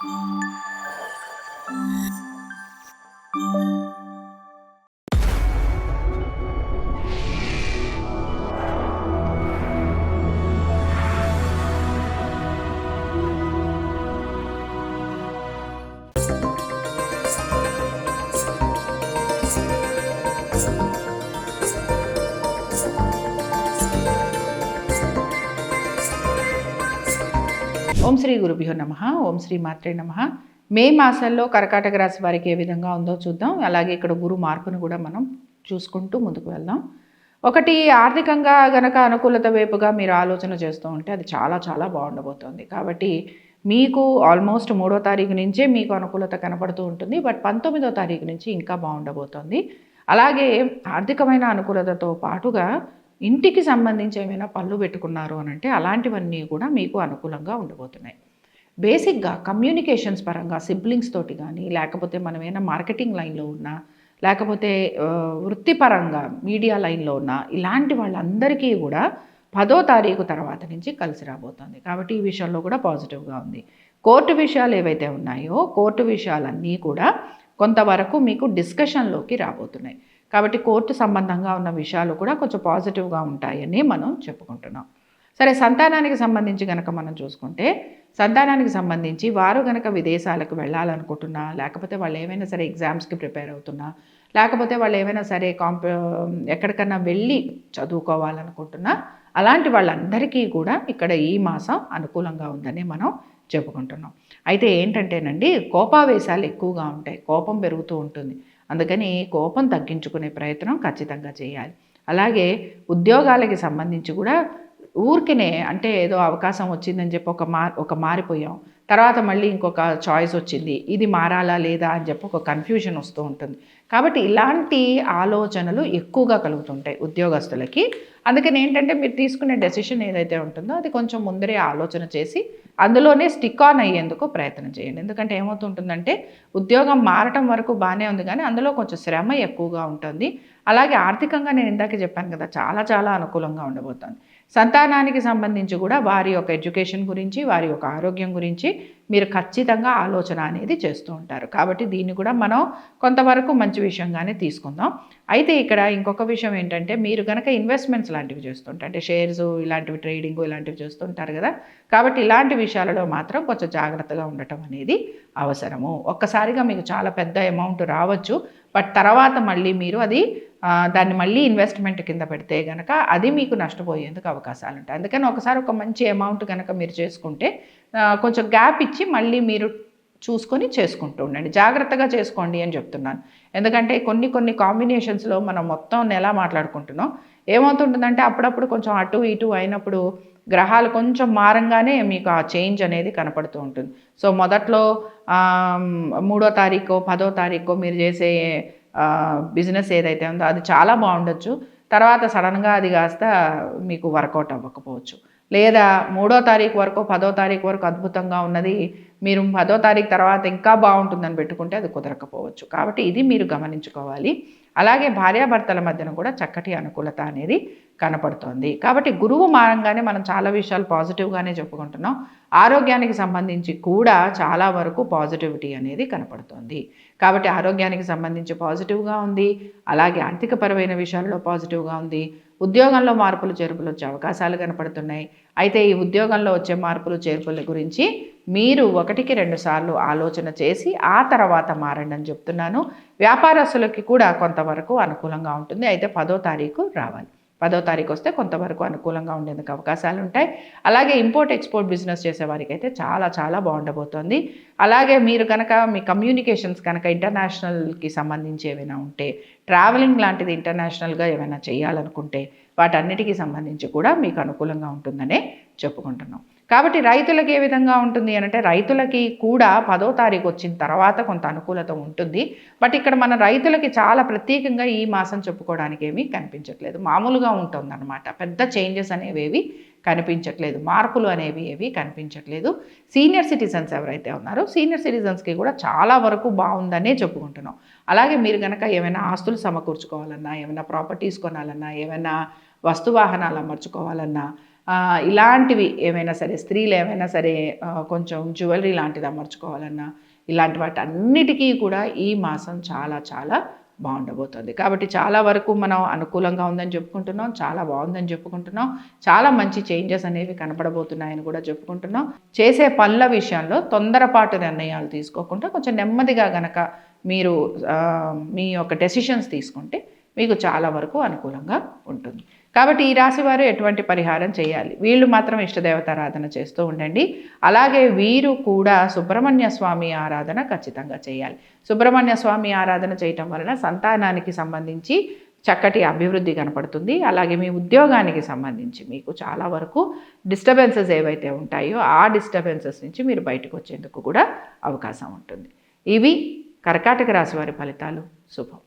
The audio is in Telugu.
Thank you. ఓం శ్రీ గురుభ్యో నమ. ఓం శ్రీ మాత్రే నమ. మే మాసంలో కర్కాటక రాశి వారికి ఏ విధంగా ఉందో చూద్దాం. అలాగే ఇక్కడ గురు మార్పును కూడా మనం చూసుకుంటూ ముందుకు వెళ్దాం. ఒకటి ఆర్థికంగా గనక అనుకూలత వైపుగా మీరు ఆలోచన చేస్తూ ఉంటే అది చాలా చాలా బాగుండబోతోంది. కాబట్టి మీకు ఆల్మోస్ట్ మూడో తారీఖు నుంచే మీకు అనుకూలత కనపడుతూ ఉంటుంది. బట్ పంతొమ్మిదో తారీఖు నుంచి ఇంకా బాగుండబోతోంది. అలాగే ఆర్థికమైన అనుకూలతతో పాటుగా ఇంటికి సంబంధించి ఏమైనా పనులు పెట్టుకున్నారు అని అంటే అలాంటివన్నీ కూడా మీకు అనుకూలంగా ఉండబోతున్నాయి. బేసిక్గా కమ్యూనికేషన్స్ పరంగా సిబ్లింగ్స్ తోటి కానీ లేకపోతే మనం ఏమైనా మార్కెటింగ్ లైన్లో ఉన్నా లేకపోతే వృత్తిపరంగా మీడియా లైన్లో ఉన్న ఇలాంటి వాళ్ళందరికీ కూడా పదో తారీఖు తర్వాత నుంచి కలిసి రాబోతోంది. కాబట్టి ఈ విషయంలో కూడా పాజిటివ్గా ఉంది. కోర్టు విషయాలు ఏవైతే ఉన్నాయో కోర్టు విషయాలన్నీ కూడా కొంతవరకు మీకు డిస్కషన్లోకి రాబోతున్నాయి. కాబట్టి కోర్టు సంబంధంగా ఉన్న విషయాలు కూడా కొంచెం పాజిటివ్గా ఉంటాయని మనం చెప్పుకుంటున్నాం. సరే సంతానానికి సంబంధించి కనుక మనం చూసుకుంటే సంతానానికి సంబంధించి వారు కనుక విదేశాలకు వెళ్ళాలనుకుంటున్నా లేకపోతే వాళ్ళు ఏమైనా సరే ఎగ్జామ్స్కి ప్రిపేర్ అవుతున్నా లేకపోతే వాళ్ళు ఏమైనా సరే కాంప ఎక్కడికన్నా వెళ్ళి చదువుకోవాలనుకుంటున్నా అలాంటి వాళ్ళందరికీ కూడా ఇక్కడ ఈ మాసం అనుకూలంగా ఉందని మనం చెప్పుకుంటున్నాం. అయితే ఏంటంటేనండి కోపావేశాలు ఎక్కువగా ఉంటాయి. కోపం పెరుగుతూ ఉంటుంది. అందుకని కోపం తగ్గించుకునే ప్రయత్నం ఖచ్చితంగా చేయాలి. అలాగే ఉద్యోగాలకి సంబంధించి కూడా ఊరికనే అంటే ఏదో అవకాశం వచ్చిందని చెప్పి ఒక మా ఒక మారిపోయాం. తర్వాత మళ్ళీ ఇంకొక చాయిస్ వచ్చింది. ఇది మారాలా లేదా అని చెప్పి ఒక కన్ఫ్యూజన్ వస్తూ ఉంటుంది. కాబట్టి ఇలాంటి ఆలోచనలు ఎక్కువగా కలుగుతుంటాయి ఉద్యోగస్తులకి. అందుకని ఏంటంటే మీరు తీసుకునే డెసిషన్ ఏదైతే ఉంటుందో అది కొంచెం ముందరే ఆలోచన చేసి అందులోనే స్టిక్ ఆన్ అయ్యేందుకు ప్రయత్నం చేయండి. ఎందుకంటే ఏమవుతుంటుందంటే ఉద్యోగం మారటం వరకు బాగానే ఉంది కానీ అందులో కొంచెం శ్రమ ఎక్కువగా ఉంటుంది. అలాగే ఆర్థికంగా నేను ఇందాక చెప్పాను కదా చాలా చాలా అనుకూలంగా ఉండబోతోంది. సంతానానికి సంబంధించి కూడా వారి యొక్క ఎడ్యుకేషన్ గురించి వారి యొక్క ఆరోగ్యం గురించి మీరు ఖచ్చితంగా ఆలోచన అనేది చేస్తూ ఉంటారు. కాబట్టి దీన్ని కూడా మనం కొంతవరకు మంచి విషయంగానే తీసుకుందాం. అయితే ఇక్కడ ఇంకొక విషయం ఏంటంటే మీరు కనుక ఇన్వెస్ట్మెంట్స్ లాంటివి చేస్తుంటారు అంటే షేర్స్ ఇలాంటివి ట్రేడింగ్ ఇలాంటివి చేస్తుంటారు కదా కాబట్టి ఇలాంటి విషయాలలో మాత్రం కొంచెం జాగ్రత్తగా ఉండటం అనేది అవసరము. ఒక్కసారిగా మీకు చాలా పెద్ద అమౌంట్ రావచ్చు. బట్ తర్వాత మళ్ళీ మీరు అది దాన్ని మళ్ళీ ఇన్వెస్ట్మెంట్ కింద పెడితే కనుక అది మీకు నష్టపోయేందుకు అవకాశాలు ఉంటాయి. అందుకని ఒకసారి ఒక మంచి అమౌంట్ కనుక మీరు చేసుకుంటే కొంచెం గ్యాప్ ఇచ్చి మళ్ళీ మీరు చూసుకొని చేసుకుంటూ ఉండండి. జాగ్రత్తగా చేసుకోండి అని చెప్తున్నాను. ఎందుకంటే కొన్ని కొన్ని కాంబినేషన్స్లో మనం మొత్తం ఎలా మాట్లాడుకుంటున్నాం. ఏమవుతుంటుందంటే అప్పుడప్పుడు కొంచెం అటు ఇటు అయినప్పుడు గ్రహాలు కొంచెం మారంగానే మీకు ఆ చేంజ్ అనేది కనపడుతూ ఉంటుంది. సో మొదట్లో మూడో తారీఖు పదో తారీఖు మీరు చేసే బిజినెస్ ఏదైతే ఉందో అది చాలా బాగుండొచ్చు. తర్వాత సడన్గా అది కాస్త మీకు వర్కౌట్ అవ్వకపోవచ్చు. లేదా మూడో తారీఖు వరకు పదో తారీఖు వరకు అద్భుతంగా ఉన్నది. మీరు పదో తారీఖు తర్వాత ఇంకా బాగుంటుందని పెట్టుకుంటే అది కుదరకపోవచ్చు. కాబట్టి ఇది మీరు గమనించుకోవాలి. అలాగే భార్యాభర్తల మధ్యన కూడా చక్కటి అనుకూలత అనేది కనపడుతోంది. కాబట్టి గురువు మారంగానే మనం చాలా విషయాలు పాజిటివ్గానే చెప్పుకుంటున్నాం. ఆరోగ్యానికి సంబంధించి కూడా చాలా వరకు పాజిటివిటీ అనేది కనపడుతోంది. కాబట్టి ఆరోగ్యానికి సంబంధించి పాజిటివ్గా ఉంది. అలాగే ఆర్థికపరమైన విషయాల్లో పాజిటివ్గా ఉంది. ఉద్యోగంలో మార్పులు చేర్పులు వచ్చే అవకాశాలు కనపడుతున్నాయి. అయితే ఈ ఉద్యోగంలో వచ్చే మార్పులు చేర్పుల గురించి మీరు ఒకటికి రెండు సార్లు ఆలోచన చేసి ఆ తర్వాత మారండి అని చెప్తున్నాను. వ్యాపారస్తులకి కూడా కొంతవరకు అనుకూలంగా ఉంటుంది. అయితే పదో తారీఖు రావాలి. పదో తారీఖు వస్తే కొంతవరకు అనుకూలంగా ఉండేందుకు అవకాశాలు ఉంటాయి. అలాగే ఇంపోర్ట్ ఎక్స్పోర్ట్ బిజినెస్ చేసేవారికి అయితే చాలా చాలా బాగుండబోతోంది. అలాగే మీరు కనుక మీ కమ్యూనికేషన్స్ కనుక ఇంటర్నేషనల్కి సంబంధించి ఏమైనా ఉంటే ట్రావెలింగ్ లాంటిది ఇంటర్నేషనల్గా ఏమైనా చేయాలనుకుంటే వాటన్నిటికీ సంబంధించి కూడా మీకు అనుకూలంగా ఉంటుందనే చెప్పుకుంటున్నాం. కాబట్టి రైతులకి ఏ విధంగా ఉంటుంది అని అంటే రైతులకి కూడా పదో తారీఖు వచ్చిన తర్వాత కొంత అనుకూలత ఉంటుంది. బట్ ఇక్కడ మన రైతులకి చాలా ప్రత్యేకంగా ఈ మాసం చెప్పుకోవడానికి ఏమీ కనిపించట్లేదు. మామూలుగా ఉంటుందన్నమాట. పెద్ద చేంజెస్ అనేవి ఏవి కనిపించట్లేదు. మార్పులు అనేవి ఏవి కనిపించట్లేదు. సీనియర్ సిటిజన్స్ ఎవరైతే ఉన్నారో సీనియర్ సిటిజన్స్కి కూడా చాలా వరకు బాగుందనే చెప్పుకుంటున్నాం. అలాగే మీరు కనుక ఏమైనా ఆస్తులు సమకూర్చుకోవాలన్నా ఏమైనా ప్రాపర్టీస్ కొనాలన్నా ఏమైనా వస్తు వాహనాలు అమర్చుకోవాలన్నా ఇలాంటివి ఏమైనా సరే స్త్రీలు ఏమైనా సరే కొంచెం జ్యువెలరీ లాంటిది అమర్చుకోవాలన్నా ఇలాంటి వాటి అన్నిటికీ కూడా ఈ మాసం చాలా చాలా బాగుండబోతుంది. కాబట్టి చాలా వరకు మనం అనుకూలంగా ఉందని చెప్పుకుంటున్నాం చాలా బాగుందని చెప్పుకుంటున్నాం చాలా మంచి చేంజెస్ అనేవి కనపడబోతున్నాయని కూడా చెప్పుకుంటున్నాం. చేసే పనుల విషయంలో తొందరపాటు నిర్ణయాలు తీసుకోకుండా కొంచెం నెమ్మదిగా గనక మీరు మీ యొక్క డెసిషన్స్ తీసుకుంటే మీకు చాలా వరకు అనుకూలంగా ఉంటుంది. కాబట్టి ఈ రాశి వారు ఎటువంటి పరిహారం చేయాలి? వీళ్ళు మాత్రం ఇష్టదేవతారాధన చేస్తూ ఉండండి. అలాగే వీరు కూడా సుబ్రహ్మణ్య స్వామి ఆరాధన ఖచ్చితంగా చేయాలి. సుబ్రహ్మణ్య స్వామి ఆరాధన చేయటం వలన సంతానానికి సంబంధించి చక్కటి అభివృద్ధి కనపడుతుంది. అలాగే మీ ఉద్యోగానికి సంబంధించి మీకు చాలా వరకు డిస్టర్బెన్సెస్ ఏవైతే ఉంటాయో ఆ డిస్టర్బెన్సెస్ నుంచి మీరు బయటకు వచ్చేందుకు కూడా అవకాశం ఉంటుంది. ఇవి కర్కాటక రాశి వారి ఫలితాలు. శుభం.